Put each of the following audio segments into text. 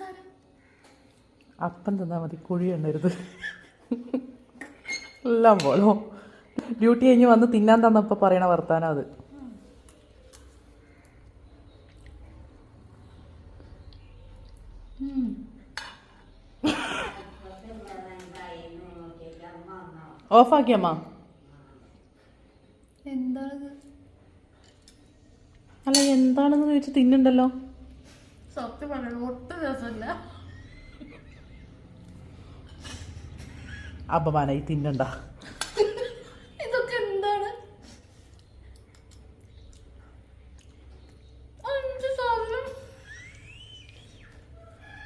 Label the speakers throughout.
Speaker 1: സാധനം
Speaker 2: അപ്പം തന്നാൽ മതി കുഴി എണ്ണരുത്. എല്ലാം പോലോ ഡ്യൂട്ടി കഴിഞ്ഞ് വന്ന് തിന്നാൻ തന്നപ്പോൾ പറയണ വർത്താനം അത്. ഓഫാക്കിയമ്മ?
Speaker 1: എന്താണത്?
Speaker 2: അല്ല എന്താണെന്ന് ചോദിച്ച് തിന്നുണ്ടല്ലോ.
Speaker 1: സത്യം പറയണം ഒട്ടും രസമില്ല.
Speaker 2: അപമാനായി തിന്നണ്ട.
Speaker 1: ഇതൊക്കെ എന്താണ്?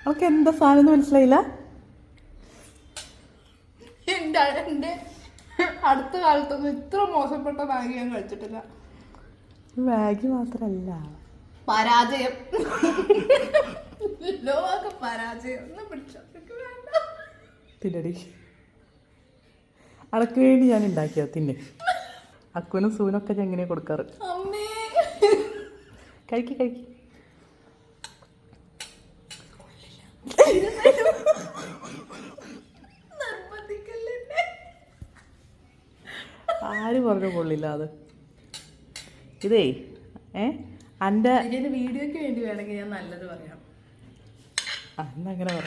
Speaker 2: അവൾക്ക് എന്താ സാധനം മനസ്സിലായില്ല?
Speaker 1: എന്റെ എന്റെ അടുത്ത കാലത്തൊന്നും ഇത്ര മോശപ്പെട്ട മാഗി ഞാൻ കഴിച്ചിട്ടില്ല.
Speaker 2: മാഗി മാത്രല്ല.
Speaker 1: പരാജയം. ലോക പരാജയം. ഒന്നും പിടിച്ചോ.
Speaker 2: തിന്നടി. അനക്ക് വേണ്ടി ഞാൻ ഉണ്ടാക്കിയ തിന്നെ. അക്കുനും സൂനൊക്കെ ഞാൻ എങ്ങനെയാ കൊടുക്കാറ്? കഴിക്കി കഴിക്ക്. ആര് പറഞ്ഞു കൊള്ളില്ല അത് ഇതേ ഏ?
Speaker 1: എന്റെ വീഡിയോക്ക് വേണ്ടി വേണമെങ്കിൽ ഞാൻ നല്ലത് പറയാം.
Speaker 2: അന്നങ്ങനെ പറ.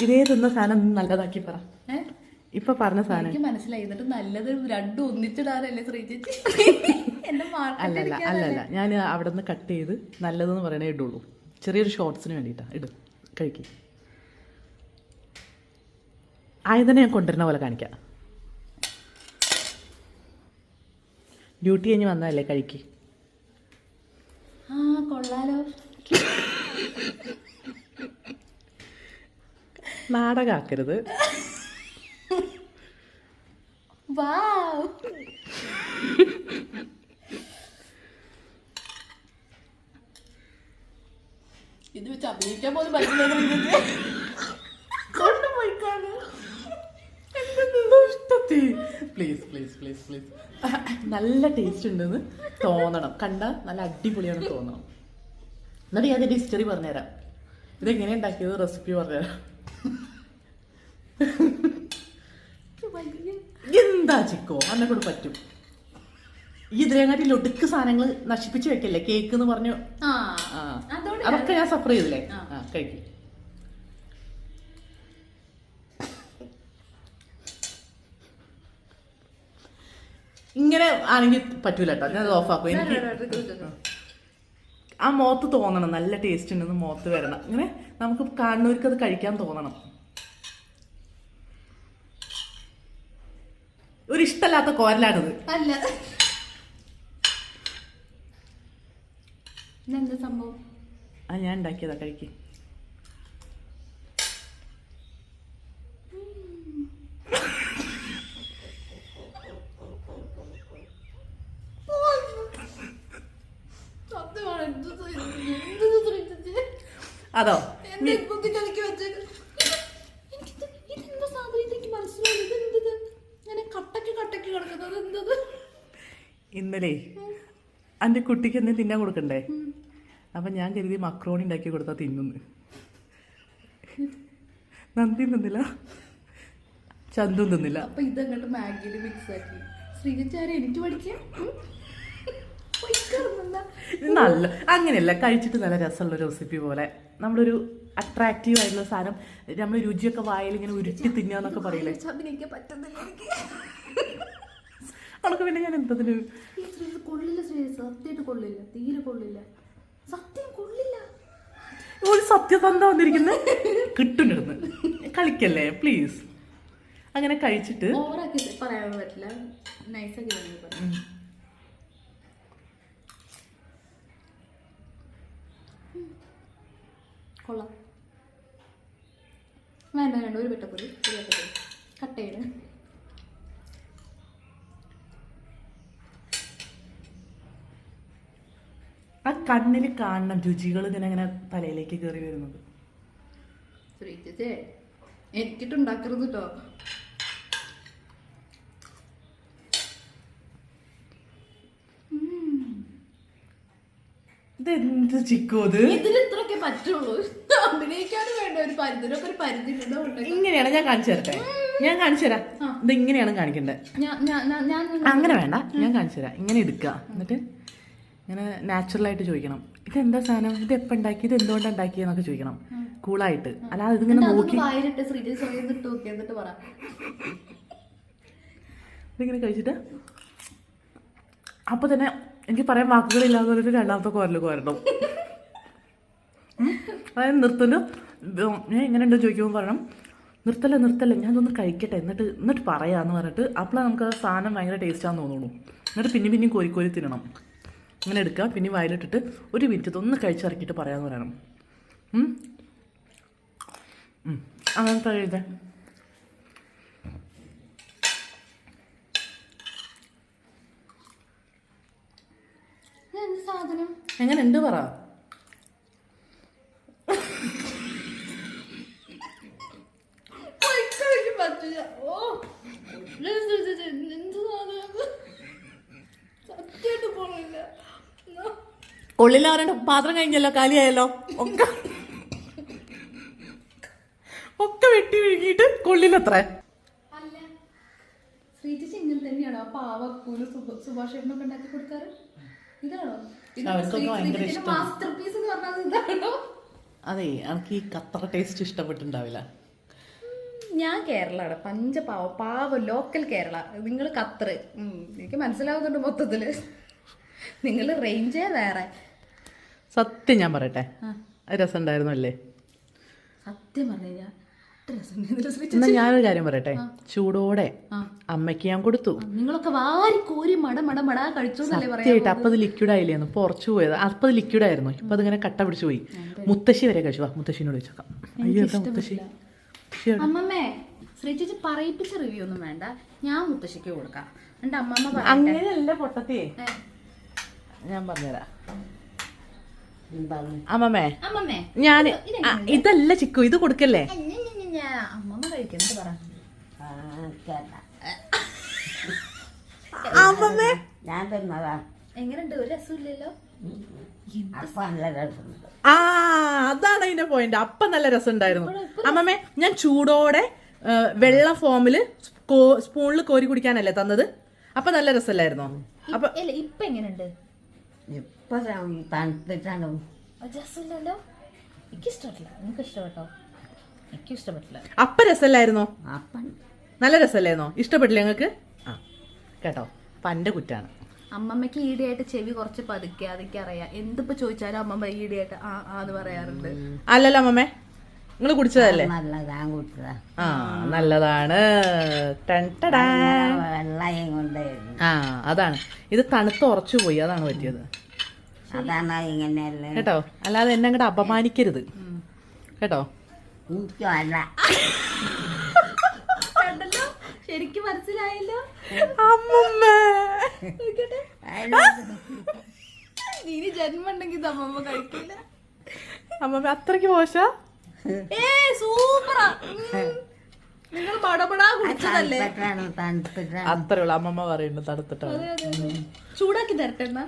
Speaker 2: ഇതേ തിന്ന സാധനം നല്ലതാക്കി പറ? ഇപ്പൊ പറഞ്ഞ സാധനം.
Speaker 1: എനിക്ക് മനസ്സിലായി. എന്നിട്ട് നല്ലത് രണ്ടും ഒന്നിച്ചിടാനല്ലേ ശ്രീ ചേച്ചി എന്റെ
Speaker 2: അല്ലല്ല അല്ലല്ല. ഞാൻ അവിടെ നിന്ന് കട്ട് ചെയ്ത് നല്ലതെന്ന് പറയണേ ഇടുള്ളൂ. ചെറിയൊരു ഷോർട്സിന് വേണ്ടിയിട്ടാ. ഇട്. കഴിക്കും. ആദ്യം തന്നെ ഞാൻ കൊണ്ടുവരുന്ന പോലെ കാണിക്കാം. ഡ്യൂട്ടി കഴിഞ്ഞ് വന്നതല്ലേ കഴിക്ക്.
Speaker 1: ആ കൊള്ളാലോ.
Speaker 2: നാടകാക്കരുത്.
Speaker 1: വാവ്. ഇത് വെച്ച് അഭിനയിക്കാൻ പോലും പറ്റുന്നത് കൊണ്ടുപോയിക്കാണ്
Speaker 2: പ്ലീസ് പ്ലീസ് പ്ലീസ് പ്ലീസ് നല്ല ടേസ്റ്റ് ഉണ്ടെന്ന് തോന്നണം. കണ്ട നല്ല അടിപൊളിയാണെന്ന് തോന്നണം. എന്നിട്ട് ഞാൻ അതിന്റെ ഹിസ്റ്ററി പറഞ്ഞുതരാം. ഇതെങ്ങനെ ഉണ്ടാക്കിയത്? റെസിപ്പി പറഞ്ഞുതരാം. എന്താ ചിക്കോ? അന്നെ കൂടെ പറ്റും. ഈ ഇതിനെക്കാട്ടി ലൊടുക്ക് സാധനങ്ങൾ നശിപ്പിച്ച് വെക്കല്ലേ? കേക്ക് എന്ന് പറഞ്ഞു. അതൊക്കെ ഞാൻ സഫർ ചെയ്തില്ലേ.
Speaker 1: ആ
Speaker 2: കഴിക്കും. ഇങ്ങനെ ആണെങ്കിൽ പറ്റൂല കേട്ടോ ഞാൻ ഓഫ് ആക്കും. എനിക്ക് ആ മുഖത്ത് തോന്നണം. നല്ല ടേസ്റ്റ് ഉണ്ടെന്ന് മോത്ത് വരണം. ഇങ്ങനെ നമുക്ക് കാണുന്നവർക്ക് അത് കഴിക്കാൻ തോന്നണം. ഒരു ഇഷ്ടമല്ലാത്ത കോരലാണിത്.
Speaker 1: അല്ല. ഇതെന്താ സംഭവം?
Speaker 2: ആ ഞാൻ ഉണ്ടാക്കിയതാ കഴിക്കും
Speaker 1: സത്യമാണ് എന്ത് എന്ത് ശ്രീ ചേച്ചി
Speaker 2: അതോ
Speaker 1: എന്റെ ബുദ്ധിക്ക് ഒതുക്കി വെച്ചേക്ക്. എനിക്കിത് ഇതെന്താ സാധനം ഇതെനിക്ക് മനസ്സിലായില്ല. ഇതെന്തിത്? ഇങ്ങനെ കട്ടക്ക് കട്ടക്ക് കിടക്കുന്നത് എന്തത്?
Speaker 2: ഇന്നലെ എന്റെ കുട്ടിക്ക് എന്തെങ്കിലും തിന്നാൻ കൊടുക്കണ്ടേ? അപ്പം ഞാൻ കരുതി മക്രോണി ഉണ്ടാക്കി കൊടുത്താ തിന്നുന്നു. നന്ദി തിന്നില്ല. ചന്തും തിന്നില്ല.
Speaker 1: അപ്പൊ ഇതങ്ങോട്ട് മാഗിയിൽ മിക്സ് ആക്കി. ശ്രീകച്ചാരെ എനിക്ക് പഠിക്കാം?
Speaker 2: നല്ല അങ്ങനെയല്ല കഴിച്ചിട്ട് നല്ല രസമുള്ള റെസിപ്പി പോലെ. നമ്മളൊരു അട്രാക്റ്റീവ് ആയിട്ടുള്ള സാധനം നമ്മൾ രുചിയൊക്കെ വായിൽ ഇങ്ങനെ ഉരുട്ടി തിന്നാന്നൊക്കെ പറയില്ലേ? അവൾക്ക് പിന്നെ ഞാൻ എന്തതിന്
Speaker 1: കൊള്ളില്ല സത്യമായിട്ട് കൊള്ളില്ല തീരെ കൊള്ളില്ല. സത്യം കൊള്ളില്ല.
Speaker 2: ഒരു സത്യസന്ധ വന്നിരിക്കുന്നത് കിട്ടുന്നിടുന്ന് കളിക്കല്ലേ പ്ലീസ് അങ്ങനെ കഴിച്ചിട്ട്
Speaker 1: പറയാൻ പറ്റില്ല. നൈസാക്കി വേണമെങ്കിൽ പറയാം
Speaker 2: ഉം.
Speaker 1: കൊള്ളാം. വേണ്ട വേണ്ട ഒരു വെട്ടപ്പൊടി ഒരു വെട്ടപ്പൊടി കട്ട് ചെയ്ത്
Speaker 2: ആ കണ്ണിൽ കാണണം രുചികൾ ഇങ്ങനെ അങ്ങനെ തലയിലേക്ക് കയറി വരുന്നത്.
Speaker 1: ശ്രീജിത്തേ എനിക്കിട്ടുണ്ടാക്കരുത് കേട്ടോ
Speaker 2: ഇതെന്ത് ചിക്കോ ഇത്?
Speaker 1: ഇതിൽ ഇത്രയൊക്കെ പറ്റുള്ളൂ. അഭിനയിക്കാൻ വേണ്ട ഒരു പരിധിനൊക്കെ ഒരു പരിധി
Speaker 2: ഇങ്ങനെയാണ് ഞാൻ കാണിച്ചു തരട്ടെ? ഞാൻ കാണിച്ചു തരാം. ഇത് ഇങ്ങനെയാണ് കാണിക്കേണ്ടത് അങ്ങനെ വേണ്ട. ഞാൻ കാണിച്ചു തരാം. ഇങ്ങനെ എടുക്കുക. എന്നിട്ട് ഇങ്ങനെ നാച്ചുറലായിട്ട് ചോദിക്കണം. ഇത് എന്താ സാധനം? ഇത് എപ്പോൾ ഉണ്ടാക്കി? ഇത് എന്തുകൊണ്ടാണ് ഉണ്ടാക്കിയെന്നൊക്കെ ചോദിക്കണം. കൂളായിട്ട്. അല്ലാതെ ഇതിങ്ങനെ നോക്കി. ഇതിങ്ങനെ കഴിച്ചിട്ട്. അപ്പൊ തന്നെ എനിക്ക് പറയാൻ വാക്കുകളില്ലാതെ പറഞ്ഞിട്ട് രണ്ടാമത്തെ കോരൽ കോരണം. അതായത് നിർത്തൽ ഞാൻ എങ്ങനെ ഉണ്ടോ ചോദിക്കുമ്പോൾ പറയണം. നിർത്തല്ല നിർത്തല്ല ഞാൻ ഇതൊന്ന് കഴിക്കട്ടെ എന്നിട്ട് എന്നിട്ട് പറയാന്ന് പറഞ്ഞിട്ട് അപ്പോഴാണ് നമുക്ക് ആ സാധനം ഭയങ്കര ടേസ്റ്റാന്ന് തോന്നുള്ളൂ എന്നിട്ട് പിന്നെ പിന്നെയും കോരി കോരി തിന്നണം. ഇങ്ങനെ എടുക്കുക പിന്നെ വയലിട്ടിട്ട് ഒരു മിനിറ്റ് ഒന്ന് കഴിച്ചിറക്കിയിട്ട് പറയാമെന്ന് പറയണം. അങ്ങനെ ഉം. അങ്ങനത്തെ എഴുതേ
Speaker 1: ഇത് എന്ത് സാധനം
Speaker 2: എങ്ങനെ ഉണ്ട് പറ
Speaker 1: കഴിക്കാൻ പറ്റില്ല ഓ ഇത് ഇത് ഇത് ഇത് എന്ത് സാധനം ഉണ്ട്
Speaker 2: പറ. അവരുടെ പാത്രം കഴിഞ്ഞല്ലോ കാലിയായല്ലോ. ഒക്കെ ഒക്കെ വെട്ടി വിഴുങ്ങിയിട്ട് കൊള്ളിലത്ര
Speaker 1: അല്ല ശ്രീജിച്ച് ഇങ്ങനെ തന്നെയാണോ ആ പാവ കൂൽ സുഭാഷ് ചേട്ടനൊക്കെ ഉണ്ടാക്കി കൊടുക്കാറ്? ഇതാണോ?
Speaker 2: അവർക്കൊക്കെ ഭയങ്കര
Speaker 1: മാസ്റ്റർ പീസ് എന്ന് പറഞ്ഞാൽ ഇതാണോ?
Speaker 2: അതെ എനിക്ക് ഈ കത്ര ടേസ്റ്റ് ഇഷ്ടപ്പെട്ടിട്ടുണ്ടാവില്ല.
Speaker 1: ഞാൻ കേരളാണ്. പഞ്ചപാവ പാവ പാവ ലോക്കൽ കേരള. നിങ്ങൾ ഖത്തർ. എനിക്ക് മനസ്സിലാവുന്നുണ്ട് മൊത്തത്തിൽ നിങ്ങൾ റേഞ്ചേ വേറെ.
Speaker 2: സത്യം ഞാൻ പറയട്ടെ? രസം ഉണ്ടായിരുന്നു അല്ലേ
Speaker 1: സത്യം പറഞ്ഞു കഴിഞ്ഞാൽ
Speaker 2: എന്നാ ഞാനൊരു കാര്യം പറയട്ടെ? ചൂടോടെ അമ്മയ്ക്ക് ഞാൻ കൊടുത്തു.
Speaker 1: നിങ്ങളൊക്കെ വാരി കോരി മട മട മട
Speaker 2: സത്യമായിട്ട് അപ്പൊ അത് ലിക്വിഡ് ആയില്ലേന്ന് പുറച്ചു പോയത്. അപ്പൊ അത് ലിക്വിഡ് ആയിരുന്നു ഇപ്പൊ അതിങ്ങനെ കട്ട പിടിച്ചു പോയി. മുത്തശ്ശി വരെ കഴിച്ചു. വാ മുത്തശ്ശിനോട് ചോദിച്ചേക്കാം. അയ്യോ മുത്തശ്ശി?
Speaker 1: അമ്മമ്മേ ശ്രീചേച്ചി പറയിപ്പിച്ച റിവ്യൂ ഒന്നും വേണ്ട. ഞാൻ മുത്തശ്ശിക്ക് കൊടുക്കാം. എന്റെ അമ്മമ്മ
Speaker 2: അങ്ങനെയല്ല പൊട്ടത്തിയേ ഞാൻ പറഞ്ഞുതരാം. അമ്മമ്മേ
Speaker 1: അമ്മമ്മേ
Speaker 2: ഞാൻ ഇതല്ല ചിക്കു ഇത് കൊടുക്കല്ലേ?
Speaker 1: കഴിക്കുന്നത് പറ?
Speaker 2: അമ്മമ്മേ.
Speaker 3: ഞാൻ തിന്നതാ
Speaker 1: എങ്ങനെയുണ്ട് ഒരു രസമില്ലല്ലോ.
Speaker 2: ആ അതാണ് അതിന്റെ പോയിന്റ് അപ്പൊ നല്ല രസം ഉണ്ടായിരുന്നു അമ്മമ്മേ ഞാൻ ചൂടോടെ വെള്ള ഫോമിൽ സ്പൂണിൽ കോരി കുടിക്കാനല്ലേ തന്നത്? അപ്പൊ നല്ല രസമല്ലായിരുന്നോ? അപ്പൊ
Speaker 1: ഇപ്പൊ എങ്ങനെയുണ്ട്
Speaker 3: ഇപ്പൊ തണുത്തിട്ടാണ്.
Speaker 1: രസമില്ലല്ലോ. എനിക്ക് ഇഷ്ടപ്പെട്ടില്ല നിങ്ങൾക്ക് ഇഷ്ടപ്പെട്ടോ എനിക്ക് ഇഷ്ടപ്പെട്ടില്ല.
Speaker 2: അപ്പ രസമല്ലായിരുന്നോ
Speaker 3: അപ്പം
Speaker 2: നല്ല രസമല്ലായിരുന്നോ ഇഷ്ടപ്പെട്ടില്ല ഞങ്ങൾക്ക്? ആ. കേട്ടോ പന്റെ കുറ്റാണ്.
Speaker 1: അമ്മമ്മക്ക് ഈടിയായിട്ട് ചെവി കുറച്ച് പതുക്കെ അതൊക്കെ അറിയാം. എന്തിപ്പോ ചോദിച്ചാലും അമ്മമ്മ ഈടിയായിട്ട് ആ ആ എന്ന് പറയാറുണ്ട്.
Speaker 2: അല്ലല്ലോ അമ്മമ്മേ നിങ്ങൾ കുടിച്ചതല്ലേ?
Speaker 3: നല്ലതാ
Speaker 2: ആ നല്ലതാണ്. ടൺ ടടാ.
Speaker 3: വെള്ളയും കൊണ്ടായിരുന്നു.
Speaker 2: ആ അതാണ്. ഇത് തണുത്ത് ഉറച്ചു പോയി അതാണ് പറ്റിയത്.
Speaker 3: അതാണ് ഇങ്ങനെയല്ലേ.
Speaker 2: കേട്ടോ അല്ലാതെ എന്നെ അങ്ങോട്ട് അപമാനിക്കരുത്. കേട്ടോ?
Speaker 3: എനിക്ക് വേണ്ട
Speaker 1: കണ്ടല്ലോ? ശരിക്കും മനസ്സിലായല്ലോ?
Speaker 2: അമ്മമ്മ.
Speaker 1: ഇനി ജന്മം ഉണ്ടെങ്കിൽ അമ്മമ്മ കഴിക്കില്ല.
Speaker 2: അമ്മമ്മ അത്രയ്ക്ക് മോശ?
Speaker 1: ഏ സൂപ്പറാ നിങ്ങൾ പടപടാ കുടിച്ചതല്ലേ?
Speaker 2: അത്രേ ഉള്ളു. അമ്മമ്മ പറയുന്നു തണുത്തിട്ടാണ്.
Speaker 1: ചൂടാക്കി തരട്ടെ എന്നാ.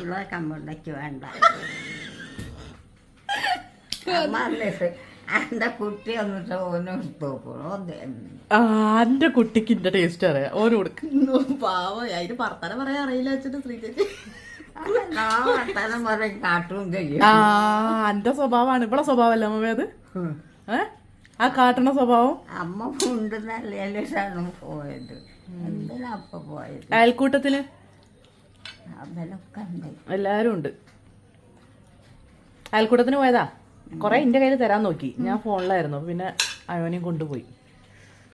Speaker 3: ഉള്ള വേണ്ട. എന്റെ
Speaker 2: എന്റെ കുട്ടിക്ക് ഇന്റെ ടേസ്റ്റ് അറിയാം. ഓരോ കൊടുക്ക്.
Speaker 1: പാവ. അതിന് വർത്താനം പറയാൻ അറിയില്ല വെച്ചിട്ട്
Speaker 3: ചെയ്യും.
Speaker 2: ആ എന്റെ സ്വഭാവമാണ്. ഇവിടെ സ്വഭാവമല്ല അമ്മ അത്? ഏ? ആ കാട്ടണ സ്വഭാവം?
Speaker 3: അമ്മ ഉണ്ടെന്നല്ലാണ് പോയത്. എന്തിനാ അപ്പ പോയത്? അയൽക്കൂട്ടത്തിൽ?
Speaker 2: എല്ലാരും ഉണ്ട്. അയൽക്കൂട്ടത്തിന് പോയതാ? കൊറേ എന്റെ കയ്യിൽ തരാൻ നോക്കി. ഞാൻ ഫോണിലായിരുന്നു. പിന്നെ അയോനെയും കൊണ്ടുപോയി.